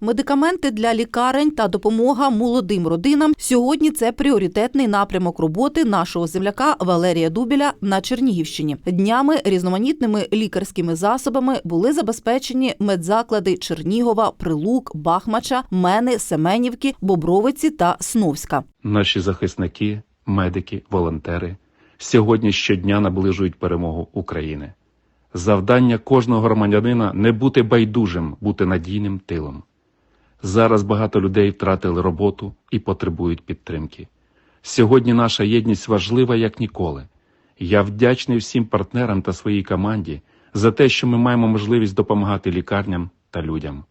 Медикаменти для лікарень та допомога молодим родинам сьогодні це пріоритетний напрямок роботи нашого земляка Валерія Дубіля на Чернігівщині. Днями різноманітними лікарськими засобами були забезпечені медзаклади Чернігова, Прилук, Бахмача, Мени, Семенівки, Бобровиці та Сновська. Наші захисники, медики, волонтери сьогодні щодня наближують перемогу України. Завдання кожного громадянина не бути байдужим, бути надійним тилом. Зараз багато людей втратили роботу і потребують підтримки. Сьогодні наша єдність важлива як ніколи. Я вдячний всім партнерам та своїй команді за те, що ми маємо можливість допомагати лікарням та людям.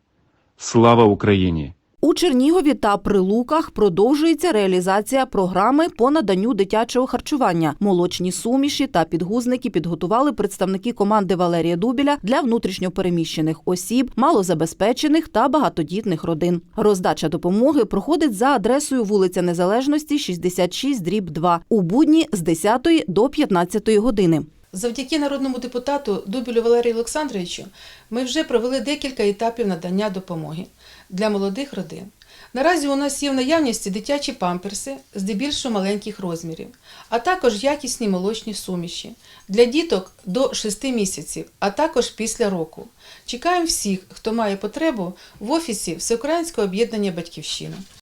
Слава Україні! У Чернігові та Прилуках продовжується реалізація програми по наданню дитячого харчування. Молочні суміші та підгузники підготували представники команди Валерія Дубіля для внутрішньопереміщених осіб, малозабезпечених та багатодітних родин. Роздача допомоги проходить за адресою вулиця Незалежності, 66, дріб 2, у будні з 10 до 15 години. Завдяки народному депутату Дубілю Валерію Олександровичу ми вже провели декілька етапів надання допомоги для молодих родин. Наразі у нас є в наявності дитячі памперси, здебільшого маленьких розмірів, а також якісні молочні суміші для діток до 6 місяців, а також після року. Чекаємо всіх, хто має потребу в офісі Всеукраїнського об'єднання Батьківщина.